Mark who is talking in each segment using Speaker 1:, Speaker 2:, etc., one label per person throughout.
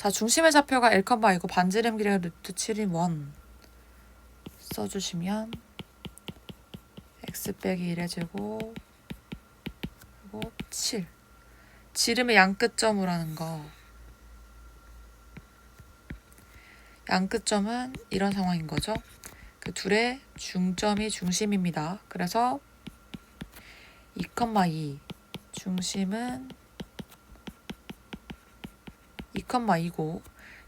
Speaker 1: 자, 중심의 좌표가 1,이고 반지름 길이가 루트 7인 원 써주시면 x 빼기 1의 제곱 그리고 7 지름의 양끝점으로 하는 거 양끝점은 이런 상황인 거죠. 그 둘의 중점이 중심입니다. 그래서 2,2 중심은 2,2고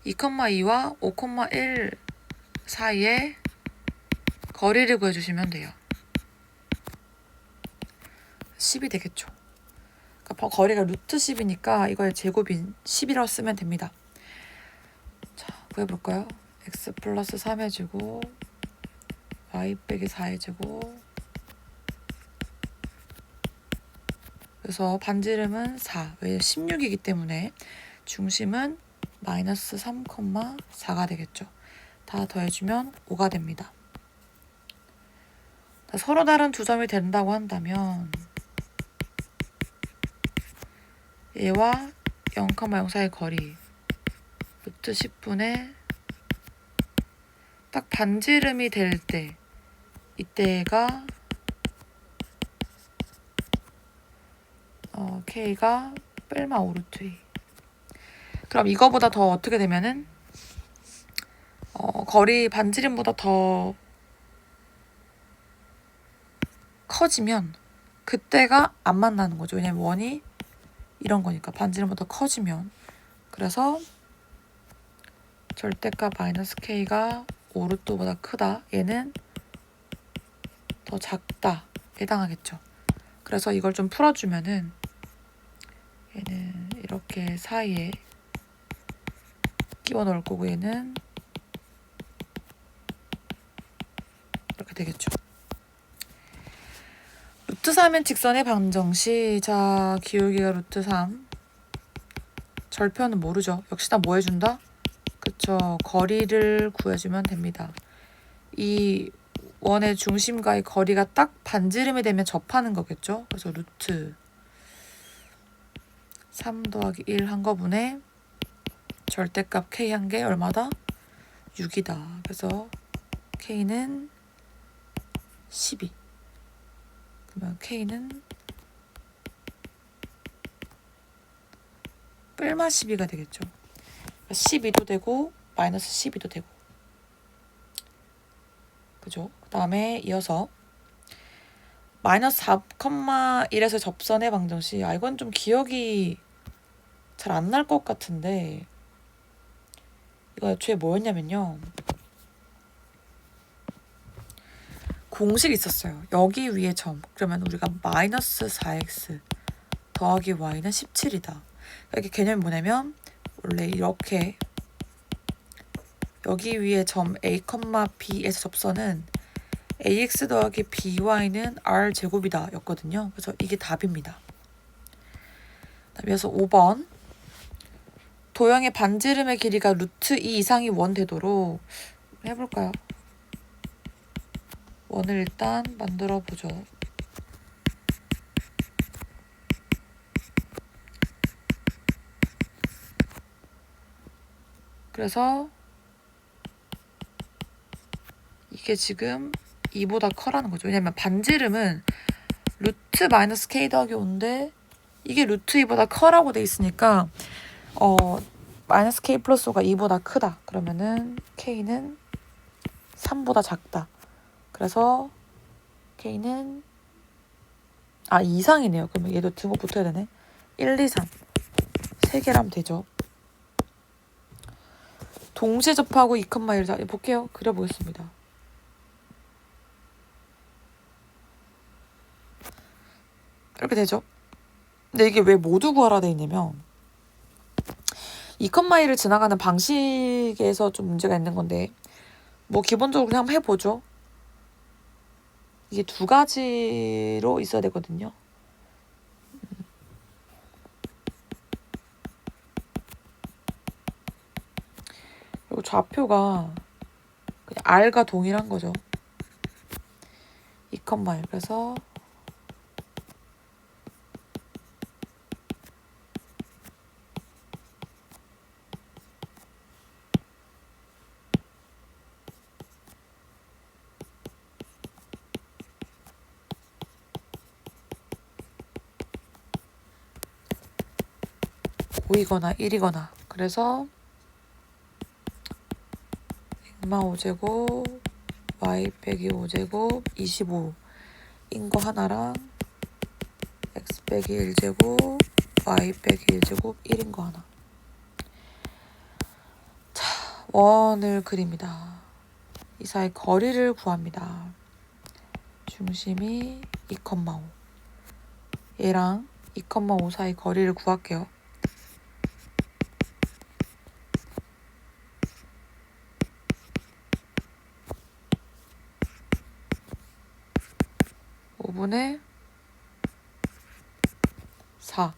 Speaker 1: 2,2와 5,1 사이에 거리를 구해주시면 돼요. 10이 되겠죠. 그러니까 거리가 루트 10이니까 이걸 제곱인 10이라고 쓰면 됩니다. 자, 구해볼까요? x 플러스 3의 제곱 y 빼기 4의 제곱 그래서 반지름은 4. 왜 16이기 때문에 중심은 마이너스 3,4가 되겠죠. 다 더해주면 5가 됩니다. 자, 서로 다른 두 점이 된다고 한다면 얘와 0,0 사이 거리 루트 10분의 딱 반지름이 될 때 이때가 어, K가 뺄마 5루트 2 그럼 이거보다 더 어떻게 되면은 어, 거리 반지름보다 더 커지면 그때가 안 만나는 거죠. 왜냐면 원이 이런 거니까 반지름보다 커지면 그래서 절대값 마이너스 k가 5루트보다 크다. 얘는 더 작다. 해당하겠죠. 그래서 이걸 좀 풀어주면은 얘는 이렇게 사이에 끼워 넣을 거고 얘는 이렇게 되겠죠. 루트 3은 직선의 방정시. 자, 기울기가 루트 3. 절편은 모르죠. 역시나 뭐 해준다? 그쵸. 거리를 구해주면 됩니다. 이 원의 중심과의 거리가 딱 반지름이 되면 접하는 거겠죠. 그래서 루트 3 더하기 1 한 거분에 절대값 k 한 게 얼마다? 6이다. 그래서 k는 12. 그러면 k는 뿔마 12가 되겠죠. 12도 되고 마이너스 12도 되고 그죠? 그 다음에 이어서 마이너스 4,1에서 접선의 방정식 아 이건 좀 기억이 잘 안 날 것 같은데 이거 애초에 뭐였냐면요. 공식이 있었어요. 여기 위에 점. 그러면 우리가 마이너스 4x 더하기 y는 17이다. 이게 개념이 뭐냐면 원래 이렇게 여기 위에 점 a, b에서 접선은 ax 더하기 by는 r 제곱이다 였거든요. 그래서 이게 답입니다. 그래서 5번 도형의 반지름의 길이가 루트 2 이상이 원 되도록 해볼까요? 원을 일단 만들어 보죠. 그래서 이게 지금 2보다 커라는 거죠. 왜냐면 반지름은 루트 마이너스 k 더하기 5인데 이게 루트 2보다 커라고 돼 있으니까 어 마이너스 k 플러스 5가 2보다 크다. 그러면은 k는 3보다 작다. 그래서 k는 아 이상이네요. 그러면 얘도 등호 붙어야 되네. 1, 2, 3. 세 개라면 되죠. 동시에 접하고 2,1 자, 볼게요. 그려보겠습니다. 이렇게 되죠. 근데 이게 왜 모두 구하라 돼 있냐면 2,1을 지나가는 방식에서 좀 문제가 있는 건데 뭐 기본적으로 그냥 해보죠. 이게 두 가지로 있어야 되거든요. 그리고 좌표가 그냥 R과 동일한 거죠. 2,1 그래서 5이거나 1이거나. 그래서 sigma 5제곱 y 빼기 5제곱 25인 거 하나랑 x 빼기 1제곱 y 빼기 1제곱 1인 거 하나. 자 원을 그립니다. 이 사이 거리를 구합니다. 중심이 2,5 얘랑 2,5 사이 거리를 구할게요 오분의 4.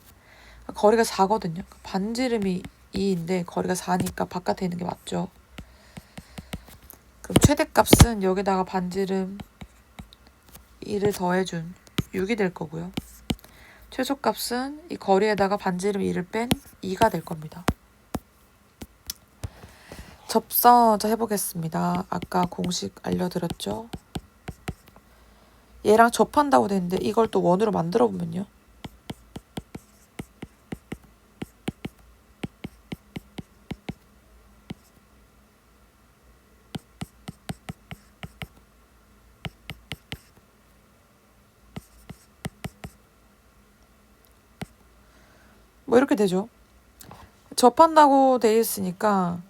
Speaker 1: 거리가 4거든요. 반지름이 2인데 거리가 4니까 바깥에 있는 게 맞죠. 그럼 최대값은 여기다가 반지름 2를 더해준 6이 될 거고요. 최소값은 이 거리에다가 반지름 2를 뺀 2가 될 겁니다. 접선 자 해보겠습니다. 아까 공식 알려드렸죠? 얘랑 접한다고 돼 있는데 이걸 또 원으로 만들어 보면요. 뭐 이렇게 되죠. 접한다고 돼 있으니까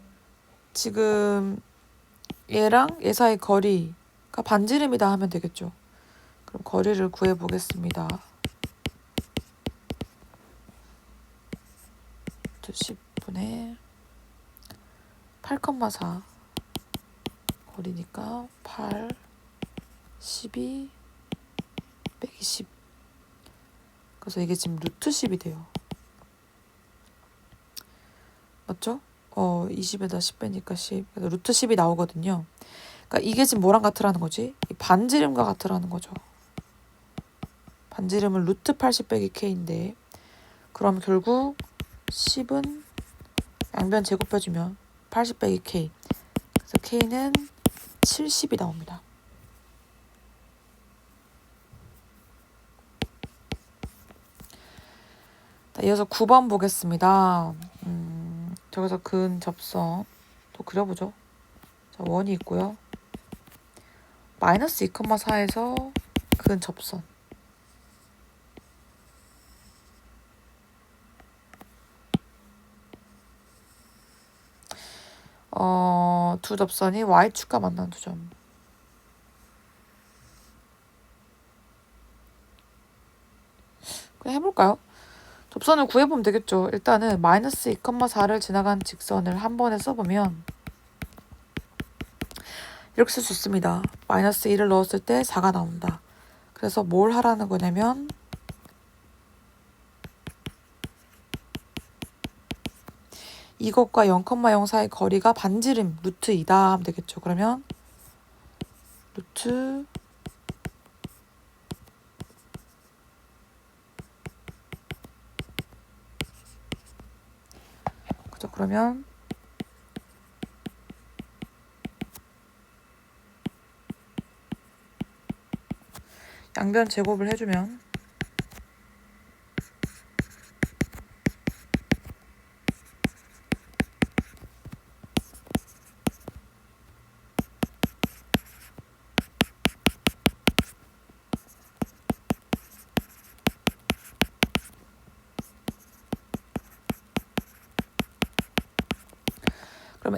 Speaker 1: 지금 얘랑 얘 사이 거리가 반지름이다 하면 되겠죠. 그럼 거리를 구해 보겠습니다. 10분의 8,4 거리니까 8, 12, 120 그래서 이게 지금 루트 10이 돼요. 맞죠? 어, 20에다 10 빼니까 10. 그래서 루트 10이 나오거든요. 그러니까 이게 지금 뭐랑 같으라는 거지? 이 반지름과 같으라는 거죠. 반지름은 루트 80 빼기 k인데 그럼 결국 10은 양변 제곱해주면 80 빼기 k 그래서 k는 70이 나옵니다. 자, 이어서 9번 보겠습니다. 음, 저기서 근 접선 또 그려보죠. 자, 원이 있고요. 마이너스 2,4에서 근 접선 어, 두 접선이 y축과 만나는 두 점. 그냥 해볼까요? 접선을 구해보면 되겠죠. 일단은 마이너스 2,4를 지나간 직선을 한 번에 써보면 이렇게 쓸 수 있습니다. 마이너스 1을 넣었을 때 4가 나온다. 그래서 뭘 하라는 거냐면 이것과 0,0 사이 거리가 반지름 루트 2다 하면 되겠죠. 그러면 루트 그러면 양변 제곱을 해주면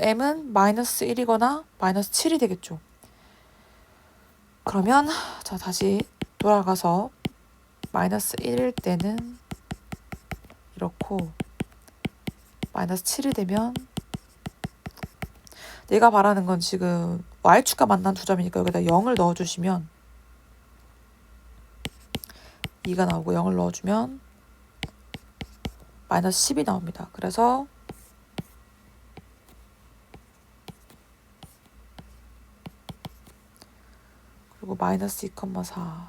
Speaker 1: m은 마이너스 1이거나 마이너스 7이 되겠죠. 그러면 자 다시 돌아가서 마이너스 1일 때는 이렇고 마이너스 7이 되면 내가 말하는 건 지금 y축과 만난 두 점이니까 여기다 0을 넣어주시면 2가 나오고 0을 넣어주면 마이너스 10이 나옵니다. 그래서 그리고 마이너스 2,4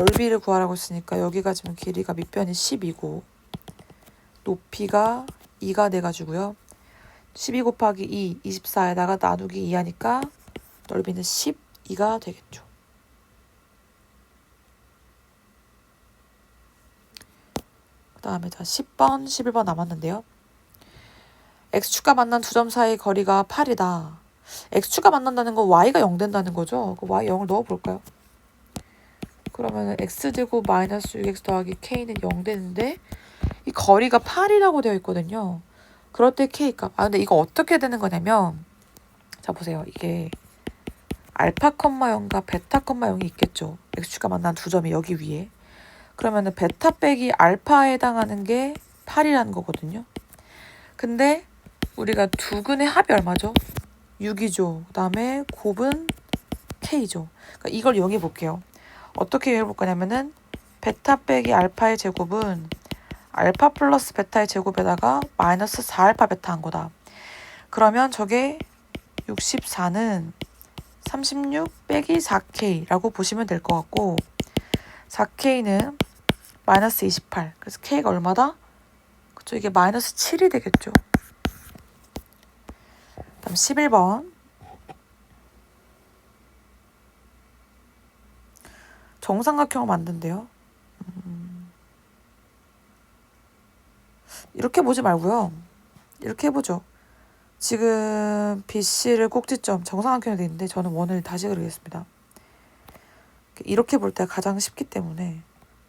Speaker 1: 넓이를 구하라고 했으니까 여기가 지금 길이가 밑변이 10이고 높이가 2가 돼가지고요. 12 곱하기 2, 24에다가 나누기 2 하니까 넓이는 10 2가 되겠죠. 그 다음에 자 10번, 11번 남았는데요. x축과 만난 두 점 사이 거리가 8이다. x축과 만난다는 건 y가 0 된다는 거죠. 그 y 0을 넣어볼까요? 그러면 x제곱 마이너스 6x 더하기 k는 0 되는데 이 거리가 8이라고 되어 있거든요. 그럴 때 k값. 아 근데 이거 어떻게 되는 거냐면 자 보세요. 이게 알파 컴마 0과 베타 컴마 0이 있겠죠. x축과 만난 두 점이 여기 위에. 그러면은 베타 빼기 알파에 해당하는 게 8이라는 거거든요. 근데 우리가 두근의 합이 얼마죠? 6이죠. 그 다음에 곱은 k죠. 그러니까 이걸 이용해 볼게요. 어떻게 이용해 볼 거냐면은 베타 빼기 알파의 제곱은 알파 플러스 베타의 제곱에다가 마이너스 4알파 베타 한 거다. 그러면 저게 64는 36 빼기 4K라고 보시면 될 것 같고 4K는 마이너스 28. 그래서 K가 얼마다? 그쵸 이게 마이너스 7이 되겠죠. 다음 11번 정삼각형을 만든대요. 음. 이렇게 보지 말고요. 이렇게 해보죠. 지금 BC를 꼭지점 정삼각형이 되어 있는데 저는 원을 다시 그리겠습니다. 이렇게 볼 때가 가장 쉽기 때문에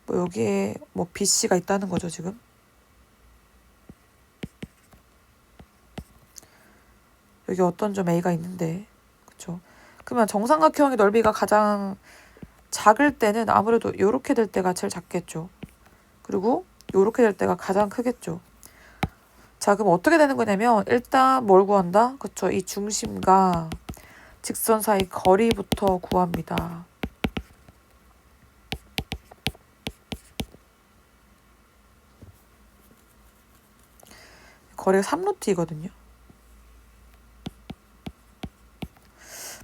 Speaker 1: 뭐 여기에 뭐 BC가 있다는 거죠 지금. 여기 어떤 점 A가 있는데 그쵸 그러면 정삼각형의 넓이가 가장 작을 때는 아무래도 이렇게 될 때가 제일 작겠죠. 그리고 이렇게 될 때가 가장 크겠죠. 자, 그럼 어떻게 되는 거냐면 일단 뭘 구한다? 그쵸? 이 중심과 직선 사이 거리부터 구합니다. 거리가 3루트이거든요.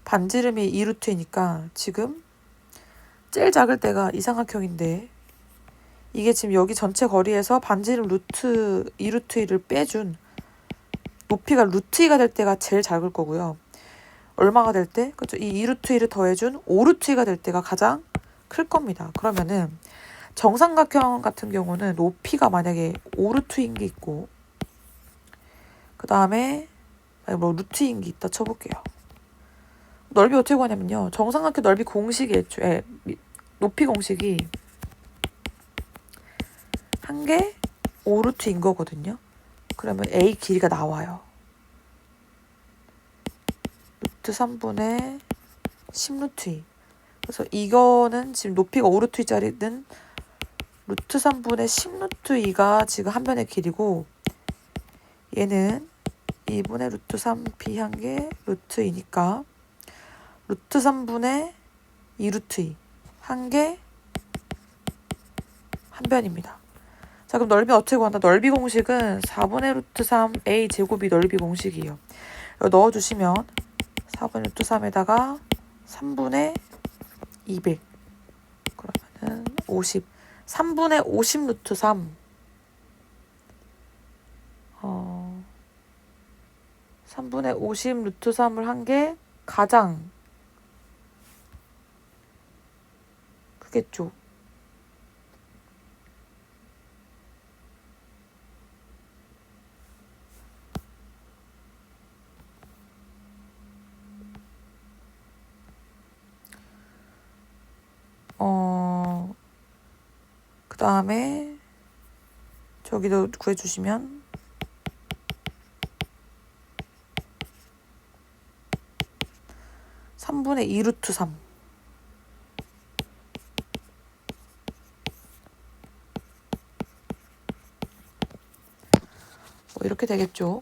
Speaker 1: 반지름이 2루트이니까 지금 제일 작을 때가 이삼각형인데 이게 지금 여기 전체 거리에서 반지름 루트 2루트 2를 빼준 높이가 루트 2가 될 때가 제일 작을 거고요. 얼마가 될 때? 그렇죠. 이 2루트 2를 더해준 5루트 2가 될 때가 가장 클 겁니다. 그러면은 정삼각형 같은 경우는 높이가 만약에 5루트인 게 있고 그 다음에 뭐 루트인 게 있다 쳐볼게요. 넓이 어떻게 구하냐면요. 정삼각형 넓이 공식이 애초에 높이 공식이 한 개 5루트인 거거든요. 그러면 A 길이가 나와요. 루트 3분의 10루트 2. 그래서 이거는 지금 높이가 5루트짜리는 루트 3분의 10루트 2가 지금 한 변의 길이고 얘는 2분의 루트 3b 한개 루트 2니까 루트 3분의 2루트 2 한 개 한 변입니다. 자 그럼 넓이 어떻게 구한다? 넓이 공식은 4분의 루트 3 a 제곱이 넓이 공식이에요. 여기 넣어주시면 4분의 루트 3에다가 3분의 200 그러면은 50 3분의 50 루트 3 어, 3분의 50 루트 3을 한 게 가장 크겠죠. 어, 그 다음에 저기도 구해주시면 삼분의이 루트 삼뭐 이렇게 되겠죠.